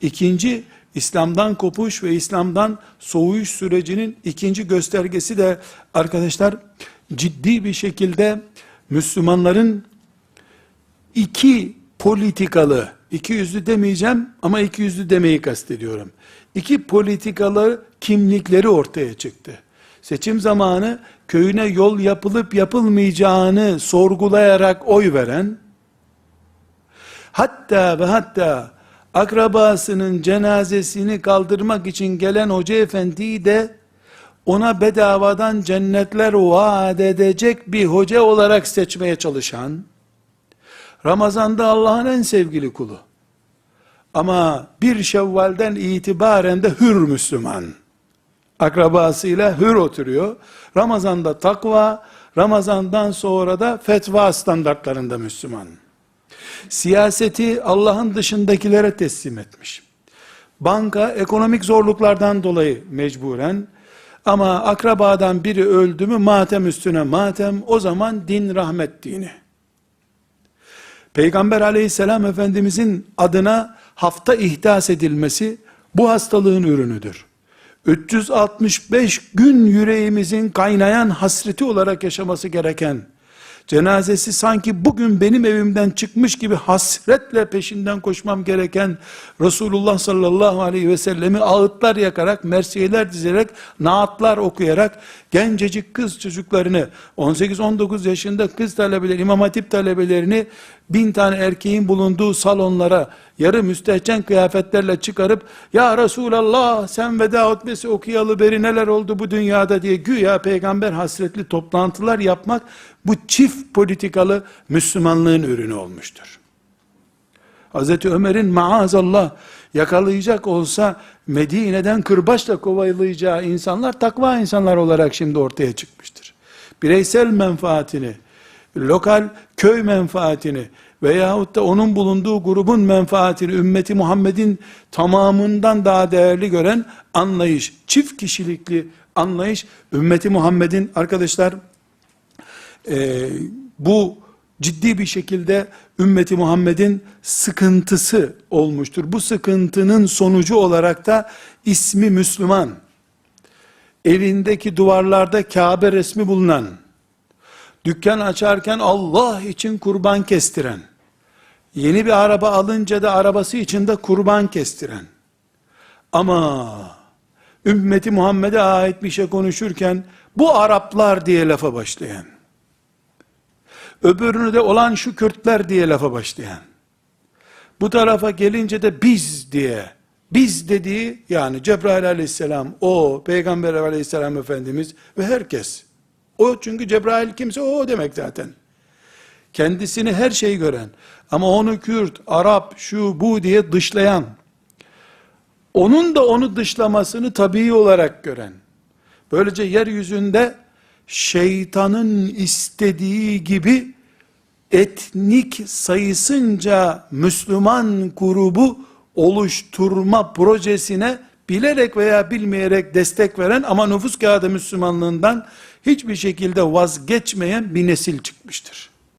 İkinci İslam'dan kopuş ve İslam'dan soğuyuş sürecinin ikinci göstergesi de arkadaşlar ciddi bir şekilde Müslümanların iki politikalı, iki yüzlü demeyeceğim ama iki yüzlü demeyi kastediyorum. İki politikalı kimlikleri ortaya çıktı. Seçim zamanı köyüne yol yapılıp yapılmayacağını sorgulayarak oy veren, hatta ve hatta akrabasının cenazesini kaldırmak için gelen hoca efendiyi de ona bedavadan cennetler vaat edecek bir hoca olarak seçmeye çalışan, Ramazan'da Allah'ın en sevgili kulu. Ama bir Şevval'den itibaren de hür Müslüman. Akrabasıyla hür oturuyor. Ramazan'da takva, Ramazan'dan sonra da fetva standartlarında Müslüman. Siyaseti Allah'ın dışındakilere teslim etmiş. Banka ekonomik zorluklardan dolayı mecburen ama akrabadan biri öldü mü matem üstüne matem o zaman din rahmet dini. Peygamber aleyhisselam efendimizin adına hafta ihdas edilmesi bu hastalığın ürünüdür. 365 gün yüreğimizin kaynayan hasreti olarak yaşaması gereken, cenazesi sanki bugün benim evimden çıkmış gibi hasretle peşinden koşmam gereken Resulullah sallallahu aleyhi ve sellemi ağıtlar yakarak, mersiyeler dizerek, naatlar okuyarak, gencecik kız çocuklarını, 18-19 yaşında kız talebeleri, imam hatip talebelerini, bin tane erkeğin bulunduğu salonlara, yarı müstehcen kıyafetlerle çıkarıp, ya Resulallah sen veda hutbesi okuyalı beri neler oldu bu dünyada? diye güya peygamber hasretli toplantılar yapmak, bu çift politikalı Müslümanlığın ürünü olmuştur. Hazreti Ömer'in maazallah yakalayacak olsa Medine'den kırbaçla kovalayacağı insanlar takva insanlar olarak şimdi ortaya çıkmıştır. Bireysel menfaatini, lokal köy menfaatini veyahut da onun bulunduğu grubun menfaatini ümmeti Muhammed'in tamamından daha değerli gören anlayış, çift kişilikli anlayış ümmeti Muhammed'in arkadaşlar e, bu ciddi bir şekilde ümmeti Muhammed'in sıkıntısı olmuştur. Bu sıkıntının sonucu olarak da ismi Müslüman, elindeki duvarlarda Kabe resmi bulunan, dükkan açarken Allah için kurban kestiren, yeni bir araba alınca da arabası için de kurban kestiren, ama ümmeti Muhammed'e ait bir şey konuşurken, bu Araplar diye lafa başlayan, öbürünü de olan şu Kürtler diye lafa başlayan, bu tarafa gelince de biz diye, biz dediği yani Cebrail aleyhisselam, o Peygamber aleyhisselam Efendimiz ve herkes, o çünkü Cebrail kimse o demek zaten. Kendisini her şeyi gören ama onu Kürt, Arap, şu bu diye dışlayan, onun da onu dışlamasını tabii olarak gören, böylece yeryüzünde şeytanın istediği gibi etnik sayısınca Müslüman grubu oluşturma projesine bilerek veya bilmeyerek destek veren ama nüfus kağıdı Müslümanlığından hiçbir şekilde vazgeçmeyen bir nesil çıkmıştır.